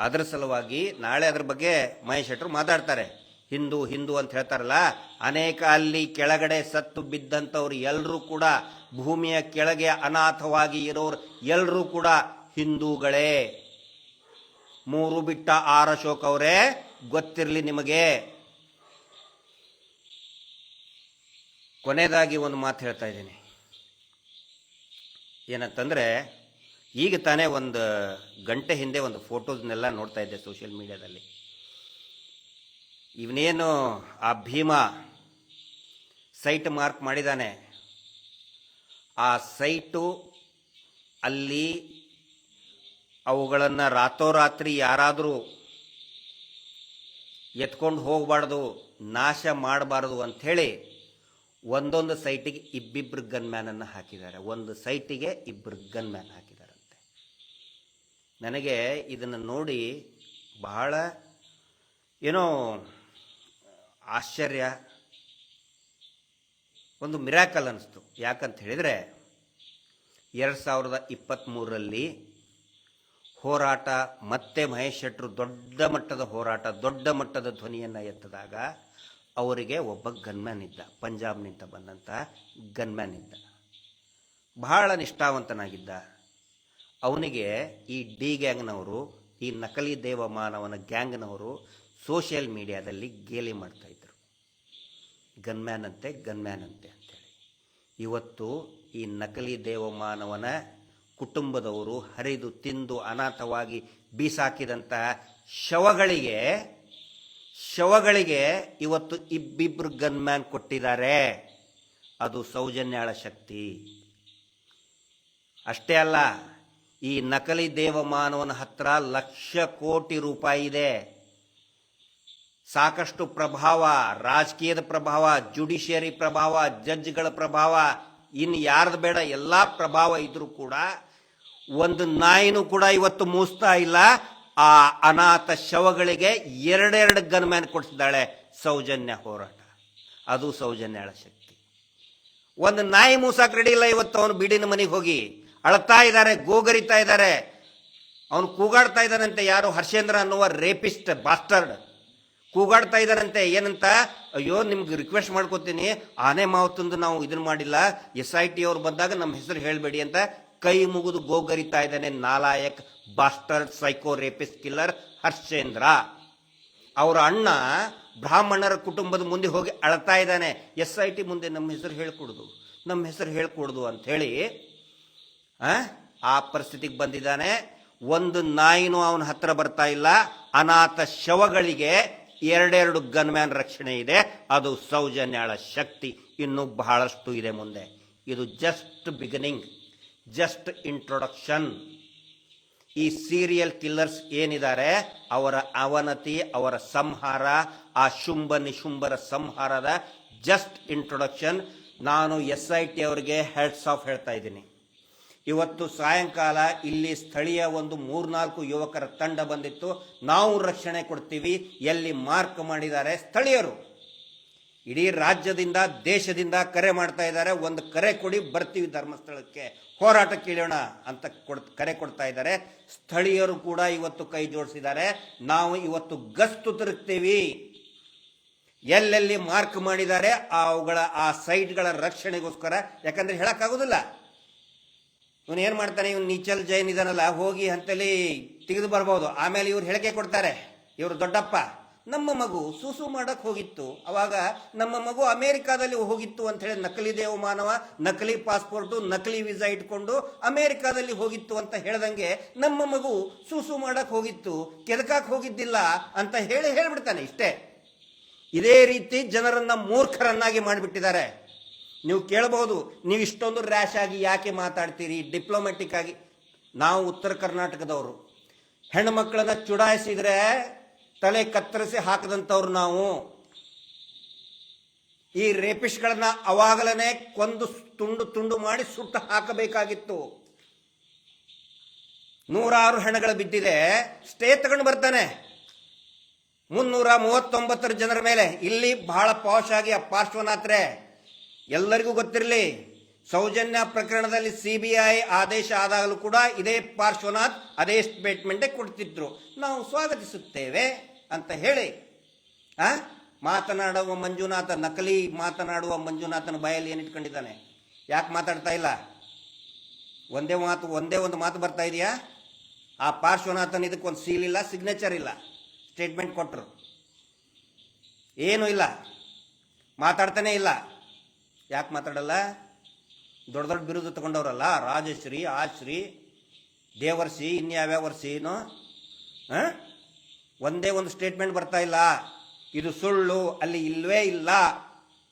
ಅದರ ಸಲುವಾಗಿ ನಾಳೆ ಅದ್ರ ಬಗ್ಗೆ ಮಹೇಶ್ ಶೆಟ್ಟರು ಮಾತಾಡ್ತಾರೆ. ಹಿಂದೂ ಹಿಂದೂ ಅಂತ ಹೇಳ್ತಾರಲ್ಲ, ಅನೇಕ ಅಲ್ಲಿ ಕೆಳಗಡೆ ಸತ್ತು ಬಿದ್ದಂಥವ್ರು ಎಲ್ಲರೂ ಕೂಡ, ಭೂಮಿಯ ಕೆಳಗೆ ಅನಾಥವಾಗಿ ಇರೋರು ಎಲ್ಲರೂ ಕೂಡ ಹಿಂದೂಗಳೇ. ಮೂರು ಬಿಟ್ಟ ಆರ್ ಅಶೋಕ್ ಅವರೇ, ಗೊತ್ತಿರಲಿ ನಿಮಗೆ. ಕೊನೆಯದಾಗಿ ಒಂದು ಮಾತು ಹೇಳ್ತಾ ಇದ್ದೀನಿ. ಏನಂತಂದರೆ, ಈಗ ತಾನೇ ಒಂದು ಗಂಟೆ ಹಿಂದೆ ಒಂದು ಫೋಟೋಸ್ನೆಲ್ಲ ನೋಡ್ತಾ ಇದ್ದೆ ಸೋಷಿಯಲ್ ಮೀಡಿಯಾದಲ್ಲಿ. ಇವನೇನು ಆ ಭೀಮಾ ಸೈಟ್ ಮಾರ್ಕ್ ಮಾಡಿದ್ದಾನೆ ಆ ಸೈಟು ಅಲ್ಲಿ ಅವುಗಳನ್ನು ರಾತ್ರೋರಾತ್ರಿ ಯಾರಾದರೂ ಎತ್ಕೊಂಡು ಹೋಗಬಾರ್ದು, ನಾಶ ಮಾಡಬಾರ್ದು ಅಂಥೇಳಿ ಒಂದೊಂದು ಸೈಟಿಗೆ ಇಬ್ಬಿಬ್ರು ಗನ್ಮ್ಯಾನನ್ನು ಹಾಕಿದ್ದಾರೆ. ಒಂದು ಸೈಟಿಗೆ ಇಬ್ಬರು ಗನ್ ಮ್ಯಾನ್ ಹಾಕಿದಾರಂತೆ ನನಗೆ ಇದನ್ನು ನೋಡಿ ಬಹಳ ಏನೋ ಆಶ್ಚರ್ಯ, ಒಂದು ಮಿರಾಕಲ್ ಅನ್ನಿಸ್ತು ಯಾಕಂತ ಹೇಳಿದರೆ, ಎರಡು ಸಾವಿರದ ಇಪ್ಪತ್ತ್ಮೂರರಲ್ಲಿ ಹೋರಾಟ, ಮತ್ತೆ ಮಹೇಶ್ ಶೆಟ್ಟರು ದೊಡ್ಡ ಮಟ್ಟದ ಹೋರಾಟ, ದೊಡ್ಡ ಮಟ್ಟದ ಧ್ವನಿಯನ್ನು ಎತ್ತದಾಗ ಅವರಿಗೆ ಒಬ್ಬ ಗನ್ಮ್ಯಾನ್ ಇದ್ದ ಪಂಜಾಬ್ನಿಂದ ಬಂದಂಥ ಗನ್ಮ್ಯಾನ್ ಇದ್ದ. ಬಹಳ ನಿಷ್ಠಾವಂತನಾಗಿದ್ದ. ಅವನಿಗೆ ಈ ಡಿ ಗ್ಯಾಂಗ್ನವರು, ಈ ನಕಲಿ ದೇವಮಾನವನ ಗ್ಯಾಂಗ್ನವರು ಸೋಷಿಯಲ್ ಮೀಡಿಯಾದಲ್ಲಿ ಗೇಲಿ ಮಾಡ್ತಾ ಇದ್ರು. ಗನ್ಮ್ಯಾನ್ ಅಂತೆ ಗನ್ಮ್ಯಾನ್ ಅಂತೆ ಅಂತೇಳಿ. ಇವತ್ತು ಈ ನಕಲಿ ದೇವಮಾನವನ ಕುಟುಂಬದವರು ಹರಿದು ತಿಂದು ಅನಾಥವಾಗಿ ಬೀಸಾಕಿದಂತಹ ಶವಗಳಿಗೆ ಶವಗಳಿಗೆ ಇವತ್ತು ಇಬ್ಬಿಬ್ರು ಗನ್ಮ್ಯಾನ್ ಕೊಟ್ಟಿದ್ದಾರೆ. ಅದು ಸೌಜನ್ಯಾಳ ಶಕ್ತಿ. ಅಷ್ಟೇ ಅಲ್ಲ, ಈ ನಕಲಿ ದೇವಮಾನವನ ಹತ್ರ ಲಕ್ಷ ಕೋಟಿ ರೂಪಾಯಿ ಇದೆ. ಸಾಕಷ್ಟು ಪ್ರಭಾವ, ರಾಜಕೀಯದ ಪ್ರಭಾವ, ಜುಡಿಷಿಯರಿ ಪ್ರಭಾವ, ಜಡ್ಜ್ಗಳ ಪ್ರಭಾವ ಇನ್ನು ಯಾರ್ದು ಬೇಡ ಎಲ್ಲ ಪ್ರಭಾವ ಇದ್ರೂ ಕೂಡ ಒಂದು ನಾಯಿನೂ ಕೂಡ ಇವತ್ತು ಮೂಸ್ತಾ ಇಲ್ಲ. ಆ ಅನಾಥ ಶವಗಳಿಗೆ ಎರಡೆರಡು ಗನ್ಮ್ಯಾನ್ ಕೊಡಿಸಿದ್ದಾಳೆ. ಸೌಜನ್ಯ ಹೋರಾಟ. ಅದು ಸೌಜನ್ಯಳ ಶಕ್ತಿ. ಒಂದು ನಾಯಿ ಮೂಸಾಕ್ ರೆಡಿ ಇಲ್ಲ, ಇವತ್ತು ಅವನು ಬೀಡಿನ ಮನೆಗೆ ಹೋಗಿ. ಅಳ್ತಾ ಇದ್ದಾರೆ ಗೋಗರಿತಾ ಇದ್ದಾರೆ ಅವನು ಕೂಗಾಡ್ತಾ ಇದ್ದಾನಂತೆ, ಯಾರು? ಹರ್ಷೇಂದ್ರ ಅನ್ನುವ ರೇಪಿಸ್ಟ್ ಬಾಸ್ಟರ್ಡ್ ಕೂಗಾಡ್ತಾ ಇದ್ದಾರಂತೆ ಏನಂತ? ಅಯ್ಯೋ, ನಿಮ್ಗೆ ರಿಕ್ವೆಸ್ಟ್ ಮಾಡ್ಕೋತೀನಿ. ಆನೆ ಮಾವು ತಂದು ನಾವು ಇದನ್ನ ಮಾಡಿಲ್ಲ. ಎಸ್ ಐ ಟಿ ಅವ್ರು ಬಂದಾಗ ನಮ್ಮ ಹೆಸರು ಹೇಳಬೇಡಿ ಅಂತ ಕೈ ಮುಗಿದು ಗೋಗರಿತಾ ಇದ್ದಾನೆ ನಾಲಾಯಕ್, bastard, psycho rapist killer Harshendra. ಅವರ ಅಣ್ಣ ಬ್ರಾಹ್ಮಣರ ಕುಟುಂಬದ ಮುಂದೆ ಹೋಗಿ ಅಳ್ತಾ ಇದ್ದಾನೆ. ಎಸ್ ಐ ಟಿ ಮುಂದೆ ನಮ್ಮ ಹೆಸರು ಹೇಳ್ಕೊಡುದು. ನಮ್ಮ ಹೆಸರು ಹೇಳ್ಕೊಡುದು ಅಂತ ಹೇಳಿ ಆ? ಆ ಪರಿಸ್ಥಿತಿಗೆ ಬಂದಿದ್ದಾನೆ. ಒಂದು ನಾಯಿನೂ ಅವನ ಹತ್ರ ಬರ್ತಾ ಇಲ್ಲ. ಅನಾಥ ಶವಗಳಿಗೆ ಎರಡೆರಡು ಗನ್ಮ್ಯಾನ್ ರಕ್ಷಣೆ ಇದೆ. ಅದು ಸೌಜನ್ಯಾಳ ಶಕ್ತಿ. ಇನ್ನೂ ಬಹಳಷ್ಟು ಇದೆ ಮುಂದೆ. ಇದು ಜಸ್ಟ್ ಬಿಗಿನಿಂಗ್ ಜಸ್ಟ್ ಇಂಟ್ರೊಡಕ್ಷನ್ ಈ ಸೀರಿಯಲ್ ಕಿಲ್ಲರ್ಸ್ ಏನಿದ್ದಾರೆ? ಅವರ ಅವನತಿ, ಅವರ ಸಂಹಾರ, ಆ ಶುಂಭ ನಿಶುಂಭರ ಸಂಹಾರದ ಜಸ್ಟ್ ಇಂಟ್ರೊಡಕ್ಷನ್ ನಾನು ಎಸ್ ಐ ಟಿ ಅವರಿಗೆ ಹೆಡ್ಸ್ ಆಫ್ ಹೇಳ್ತಾ ಇದ್ದೀನಿ. ಇವತ್ತು ಸಾಯಂಕಾಲ ಇಲ್ಲಿ ಸ್ಥಳೀಯ ಒಂದು ಮೂರ್ನಾಲ್ಕು ಯುವಕರ ತಂಡ ಬಂದಿತ್ತು. ನಾವು ರಕ್ಷಣೆ ಕೊಡ್ತೀವಿ. ಎಲ್ಲಿ ಮಾರ್ಕ್ ಮಾಡಿದ್ದಾರೆ ಸ್ಥಳೀಯರು. ಇಡೀ ರಾಜ್ಯದಿಂದ, ದೇಶದಿಂದ ಕರೆ ಮಾಡ್ತಾ ಇದ್ದಾರೆ. ಒಂದು ಕರೆ ಕೊಡಿ, ಬರ್ತೀವಿ ಧರ್ಮಸ್ಥಳಕ್ಕೆ. ಹೋರಾಟ ಕೇಳೋಣ ಅಂತ ಕೊಡ್, ಕರೆ ಕೊಡ್ತಾ ಇದ್ದಾರೆ. ಸ್ಥಳೀಯರು ಕೂಡ ಇವತ್ತು ಕೈ ಜೋಡಿಸಿದ್ದಾರೆ. ನಾವು ಇವತ್ತು ಗಸ್ತು ತಿರುಗ್ತೀವಿ. ಎಲ್ಲೆಲ್ಲಿ ಮಾರ್ಕ್ ಮಾಡಿದ್ದಾರೆ, ಅವುಗಳ, ಆ ಸೈಟ್ಗಳ ರಕ್ಷಣೆಗೋಸ್ಕರ. ಯಾಕಂದ್ರೆ ಹೇಳಕ್ಕಾಗೋದಿಲ್ಲ. ಇವನು ಏನು ಮಾಡ್ತಾನೆ? ಇವನು ನೀಚಲ್ ಜೈನ್ ಇದನ್ನಲ್ಲ ಹೋಗಿ ಅಂತಲ್ಲಿ ತೆಗೆದು ಬರ್ಬೋದು. ಆಮೇಲೆ ಇವ್ರು ಹೇಳಿಕೆ ಕೊಡ್ತಾರೆ. ಇವರು ದೊಡ್ಡಪ್ಪ. ನಮ್ಮ ಮಗು ಸೂಸು ಮಾಡಕ್ಕೆ ಹೋಗಿತ್ತು. ಅವಾಗ ನಮ್ಮ ಮಗು ಅಮೆರಿಕಾದಲ್ಲಿ ಹೋಗಿತ್ತು ಅಂತ ಹೇಳಿ ನಕಲಿ ದೇವಮಾನವ, ನಕಲಿ ಪಾಸ್ಪೋರ್ಟು, ನಕಲಿ ವೀಸಾ ಇಟ್ಕೊಂಡು ಅಮೆರಿಕಾದಲ್ಲಿ ಹೋಗಿತ್ತು ಅಂತ ಹೇಳ್ದಂಗೆ ನಮ್ಮ ಮಗು ಸೂಸು ಮಾಡಕ್ಕೆ ಹೋಗಿತ್ತು. ಕೆದಕಾಕ್ ಹೋಗಿದ್ದಿಲ್ಲ ಅಂತ ಹೇಳಿ ಹೇಳ್ಬಿಡ್ತಾನೆ ಇಷ್ಟೇ. ಇದೇ ರೀತಿ ಜನರನ್ನ ಮೂರ್ಖರನ್ನಾಗಿ ಮಾಡಿಬಿಟ್ಟಿದ್ದಾರೆ. ನೀವು ಕೇಳಬಹುದು ನೀವು ಇಷ್ಟೊಂದು ರ್ಯಾಶ್ ಆಗಿ ಯಾಕೆ ಮಾತಾಡ್ತೀರಿ? ಡಿಪ್ಲೊಮ್ಯಾಟಿಕ್ ಆಗಿ. ನಾವು ಉತ್ತರ ಕರ್ನಾಟಕದವರು. ಹೆಣ್ಮಕ್ಳನ್ನ ಚುಡಾಯಿಸಿದ್ರೆ ತಲೆ ಕತ್ತರಿಸಿ ಹಾಕದಂಥವ್ರು ನಾವು. ಈ ರೇಪಿಸ್ಟ್ಗಳನ್ನ ಅವಾಗಲೇ ಕೊಂದು ತುಂಡು ತುಂಡು ಮಾಡಿ ಸುಟ್ಟು ಹಾಕಬೇಕಾಗಿತ್ತು. ನೂರಾರು ಹೆಣಗಳು ಬಿದ್ದಿದೆ. ಸ್ಟೇ ತಗೊಂಡು ಬರ್ತಾನೆ. ಮುನ್ನೂರ ಮೂವತ್ತೊಂಬತ್ತರ ಜನರ ಮೇಲೆ. ಇಲ್ಲಿ ಬಹಳ ಪಾಶ್ ಆಗಿ ಆ ಪಾರ್ಶ್ವನಾಥ್ರೆ. ಎಲ್ಲರಿಗೂ ಗೊತ್ತಿರಲಿ, ಸೌಜನ್ಯ ಪ್ರಕರಣದಲ್ಲಿ ಸಿಬಿಐ ಆದೇಶ ಆದಾಗಲೂ ಕೂಡ ಇದೇ ಪಾರ್ಶ್ವನಾಥ್, ಅದೇ ಸ್ಟೇಟ್ಮೆಂಟೇ ಕೊಡ್ತಿದ್ರು. ನಾವು ಸ್ವಾಗತಿಸುತ್ತೇವೆ. ಅಂತ ಹೇಳಿ, ಆ? ಮಾತನಾಡುವ ಮಂಜುನಾಥ, ನಕಲಿ ಮಾತನಾಡುವ ಮಂಜುನಾಥನ ಬಾಯಲ್ಲಿ ಏನಿಟ್ಕೊಂಡಿದ್ದಾನೆ ಯಾಕೆ ಮಾತಾಡ್ತಾ ಇಲ್ಲ? ಒಂದೇ ಮಾತು, ಒಂದೇ ಒಂದು ಮಾತು ಬರ್ತಾ ಇದೆಯಾ? ಆ ಪಾರ್ಶ್ವನಾಥನ ಇದಕ್ಕೆ ಒಂದು ಸೀಲ್ ಇಲ್ಲ ಸಿಗ್ನೇಚರ್ ಇಲ್ಲ ಸ್ಟೇಟ್ಮೆಂಟ್ ಕೊಟ್ಟರು ಏನೂ ಇಲ್ಲ, ಮಾತಾಡ್ತಾನೆ ಇಲ್ಲ. ಯಾಕೆ ಮಾತಾಡಲ್ಲ? ದೊಡ್ಡ ದೊಡ್ಡ ಬಿರುದು ತಗೊಂಡವ್ರಲ್ಲ, ರಾಜಶ್ರೀ, ಆಶ್ರೀ ದೇವರ್ಸಿ ಇನ್ಯಾವ್ಯಾವ ಹಾಂ? ಒಂದೇ ಒಂದು ಸ್ಟೇಟ್ಮೆಂಟ್ ಬರ್ತಾ ಇಲ್ಲ. ಇದು ಸುಳ್ಳು, ಅಲ್ಲಿ ಇಲ್ಲವೇ ಇಲ್ಲ.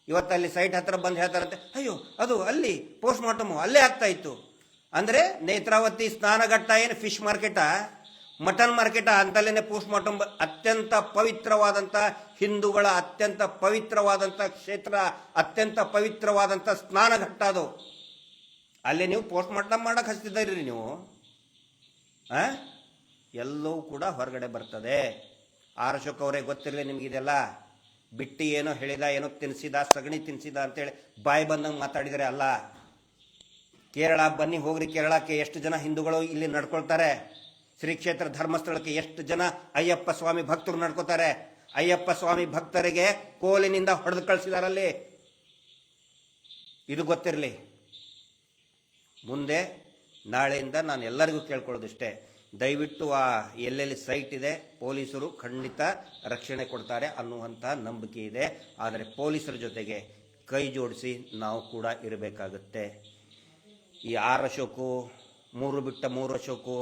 ಇವತ್ತು ಅಲ್ಲಿ ಸೈಟ್ ಹತ್ರ ಬಂದು ಹೇಳ್ತಾರಂತೆ, ಅಯ್ಯೋ, ಅದು ಅಲ್ಲಿ ಪೋಸ್ಟ್ ಮಾರ್ಟಮು ಅಲ್ಲೇ ಆಗ್ತಾ ಇತ್ತು. ಅಂದ್ರೆ ನೇತ್ರಾವತಿ ಸ್ನಾನಘಟ್ಟ ಏನು ಫಿಶ್ ಮಾರ್ಕೆಟಾ ಮಟನ್ ಮಾರ್ಕೆಟ ಅಂತಲೇನೆ ಪೋಸ್ಟ್ ಮಾರ್ಟಮ್ ಅತ್ಯಂತ ಪವಿತ್ರವಾದಂತ ಹಿಂದೂಗಳ ಅತ್ಯಂತ ಪವಿತ್ರವಾದಂತ ಕ್ಷೇತ್ರ, ಅತ್ಯಂತ ಪವಿತ್ರವಾದಂತ ಸ್ನಾನಘಟ್ಟ ಅದು. ಅಲ್ಲಿ ನೀವು ಪೋಸ್ಟ್ ಮಾರ್ಟಮ್ ಮಾಡಕ್ಕೆ ಹಚ್ತಿದ್ದೀರಿ ನೀವು. ಆ? ಎಲ್ಲವೂ ಕೂಡ ಹೊರಗಡೆ ಬರ್ತದೆ. ಅವರೇ ಗೊತ್ತಿರಲಿ ನಿಮ್ಗೆ ಇದೆಲ್ಲ? ಬಿಟ್ಟಿ ಏನೋ ಹೇಳಿದ, ಏನೋ ತಿನ್ಸಿದ, ಸಗಣಿ ತಿನ್ಸಿದ ಅಂತೇಳಿ ಬಾಯಿ ಬಂದಂಗೆ ಮಾತಾಡಿದರೆ ಅಲ್ಲ? ಕೇರಳ ಬನ್ನಿ, ಹೋಗ್ರಿ ಕೇರಳಕ್ಕೆ, ಎಷ್ಟು ಜನ ಹಿಂದೂಗಳು ಇಲ್ಲಿ ನಡ್ಕೊಳ್ತಾರೆ? ಶ್ರೀ ಕ್ಷೇತ್ರ ಧರ್ಮಸ್ಥಳಕ್ಕೆ ಎಷ್ಟು ಜನ ಅಯ್ಯಪ್ಪ ಸ್ವಾಮಿ ಭಕ್ತರು ನಡ್ಕೋತಾರೆ? ಅಯ್ಯಪ್ಪ ಸ್ವಾಮಿ ಭಕ್ತರಿಗೆ ಕೋಲಿನಿಂದ ಹೊಡೆದು ಕಳಿಸಿದಾರಲ್ಲಿ? ಇದು ಗೊತ್ತಿರಲಿ. ಮುಂದೆ ನಾಳೆಯಿಂದ ನಾನು ಎಲ್ಲರಿಗೂ ಕೇಳ್ಕೊಳ್ಳೋದಿಷ್ಟೇ. ದಯವಿಟ್ಟು ಆ ಎಲ್ಲೆಲ್ಲಿ ಸೈಟ್ ಇದೆ, ಪೊಲೀಸರು ಖಂಡಿತ ರಕ್ಷಣೆ ಕೊಡ್ತಾರೆ ಅನ್ನುವಂಥ ನಂಬಿಕೆ ಇದೆ. ಆದರೆ ಪೊಲೀಸರ ಜೊತೆಗೆ ಕೈ ಜೋಡಿಸಿ ನಾವು ಕೂಡ ಇರಬೇಕಾಗುತ್ತೆ. ಈ ಆರು ಅಶೋಕು, ಮೂರು ಬಿಟ್ಟ ಮೂರು ಅಶೋಕು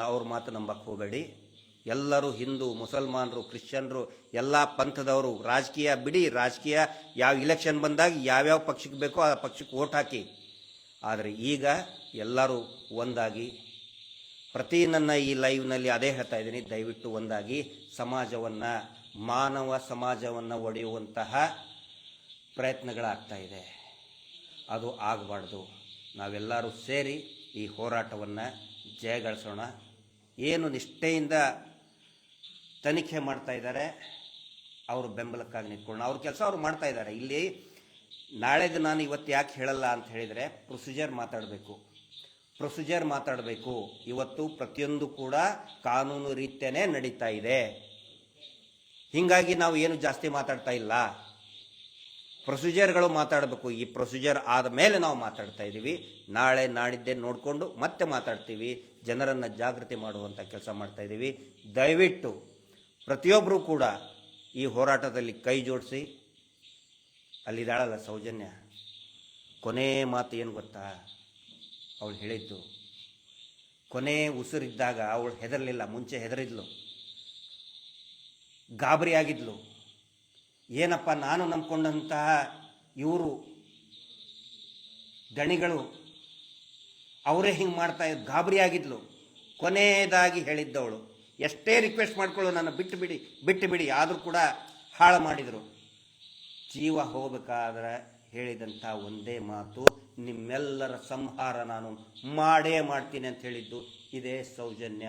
ಅವ್ರ ಮಾತು ನಂಬಕ್ಕೆ ಹೋಗಬೇಡಿ. ಎಲ್ಲರೂ ಹಿಂದೂ, ಮುಸಲ್ಮಾನರು, ಕ್ರಿಶ್ಚಿಯನ್ರು, ಎಲ್ಲ ಪಂಥದವರು, ರಾಜಕೀಯ ಬಿಡಿ, ರಾಜಕೀಯ ಯಾವ ಇಲೆಕ್ಷನ್ ಬಂದಾಗ ಯಾವ್ಯಾವ ಪಕ್ಷಕ್ಕೆ ಬೇಕೋ ಆ ಪಕ್ಷಕ್ಕೆ ಓಟ್ ಹಾಕಿ. ಆದರೆ ಈಗ ಎಲ್ಲರೂ ಒಂದಾಗಿ ಪ್ರತಿ ನನ್ನ ಈ ಲೈವ್ನಲ್ಲಿ ಅದೇ ಹೇಳ್ತಾ ಇದ್ದೀನಿ, ದಯವಿಟ್ಟು ಒಂದಾಗಿ ಸಮಾಜವನ್ನು, ಮಾನವ ಸಮಾಜವನ್ನು ಒಡೆಯುವಂತಹ ಪ್ರಯತ್ನಗಳಾಗ್ತಾ ಇದೆ. ಅದು ಆಗಬಾರ್ದು. ನಾವೆಲ್ಲರೂ ಸೇರಿ ಈ ಹೋರಾಟವನ್ನು ಜಯಗಳಿಸೋಣ. ಏನು ನಿಷ್ಠೆಯಿಂದ ತನಿಖೆ ಮಾಡ್ತಾ ಇದ್ದಾರೆ, ಅವರು ಬೆಂಬಲಕ್ಕಾಗಿ ನಿಂತ್ಕೊಳ್ಳೋಣ. ಅವ್ರ ಕೆಲಸ ಅವ್ರು ಮಾಡ್ತಾ ಇದ್ದಾರೆ. ಇಲ್ಲಿ ನಾಳೆದು ನಾನು ಇವತ್ತು ಯಾಕೆ ಹೇಳಲ್ಲ ಅಂತ ಹೇಳಿದರೆ ಪ್ರೊಸೀಜರ್ ಮಾತಾಡಬೇಕು. ಪ್ರೊಸೀಜರ್ ಮಾತಾಡಬೇಕು. ಇವತ್ತು ಪ್ರತಿಯೊಂದು ಕೂಡ ಕಾನೂನು ರೀತಿಯೇ ನಡೀತಾ ಇದೆ. ಹೀಗಾಗಿ ನಾವು ಏನು ಜಾಸ್ತಿ ಮಾತಾಡ್ತಾ ಇಲ್ಲ. ಪ್ರೊಸೀಜರ್ಗಳು ಮಾತಾಡಬೇಕು. ಈ ಪ್ರೊಸೀಜರ್ ಆದ ಮೇಲೆ ನಾವು ಮಾತಾಡ್ತಾ ಇದ್ದೀವಿ ನಾಳೆ ನಾಡಿದ್ದೇ ನೋಡಿಕೊಂಡು ಮತ್ತೆ ಮಾತಾಡ್ತೀವಿ. ಜನರನ್ನು ಜಾಗೃತಿ ಮಾಡುವಂಥ ಕೆಲಸ ಮಾಡ್ತಾ ಇದ್ದೀವಿ ದಯವಿಟ್ಟು ಪ್ರತಿಯೊಬ್ಬರೂ ಕೂಡ ಈ ಹೋರಾಟದಲ್ಲಿ ಕೈ ಜೋಡಿಸಿ. ಅಲ್ಲಿದ್ದಾಳಲ್ಲ ಸೌಜನ್ಯ. ಕೊನೆ ಮಾತು ಏನು ಗೊತ್ತಾ? ಅವಳು ಹೇಳಿದ್ದು. ಕೊನೆ ಉಸಿರಿದ್ದಾಗ ಅವಳು ಹೆದರಲಿಲ್ಲ, ಮುಂಚೆ ಹೆದರಿದ್ಲು. ಗಾಬರಿಯಾಗಿದ್ಲು. ಏನಪ್ಪ ನಾನು ನಂಬ್ಕೊಂಡಂತಹ ಇವರು, ದಣಿಗಳು, ಅವರೇ ಹಿಂಗೆ ಮಾಡ್ತಾ ಗಾಬರಿಯಾಗಿದ್ಲು. ಕೊನೆಯದಾಗಿ ಹೇಳಿದ್ದವಳು, ಎಷ್ಟೇ ರಿಕ್ವೆಸ್ಟ್ ಮಾಡ್ಕೊಳ್ಳೋ ನನ್ನ ಬಿಟ್ಟು ಬಿಡಿ ಬಿಟ್ಟು ಬಿಡಿ, ಆದರೂ ಕೂಡ ಹಾಳು ಮಾಡಿದರು. ಜೀವ ಹೋಗಬೇಕಾದ್ರೆ ಹೇಳಿದಂಥ ಒಂದೇ ಮಾತು, ನಿಮ್ಮೆಲ್ಲರ ಸಂಹಾರ ನಾನು ಮಾಡೇ ಮಾಡ್ತೀನಿ ಅಂತ ಹೇಳಿದ್ದು. ಇದೇ ಸೌಜನ್ಯ.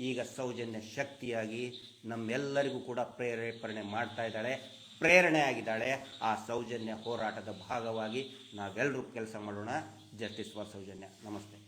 ಈಗ ಸೌಜನ್ಯ ಶಕ್ತಿಯಾಗಿ ನಮ್ಮೆಲ್ಲರಿಗೂ ಕೂಡ ಪ್ರೇರೇಪಣೆ ಮಾಡ್ತಾ ಇದ್ದಾಳೆ ಪ್ರೇರಣೆ ಆಗಿದ್ದಾಳೆ ಆ ಸೌಜನ್ಯ ಹೋರಾಟದ ಭಾಗವಾಗಿ ನಾವೆಲ್ಲರೂ ಕೆಲಸ ಮಾಡೋಣ. Justice for Soujanya. ನಮಸ್ತೆ.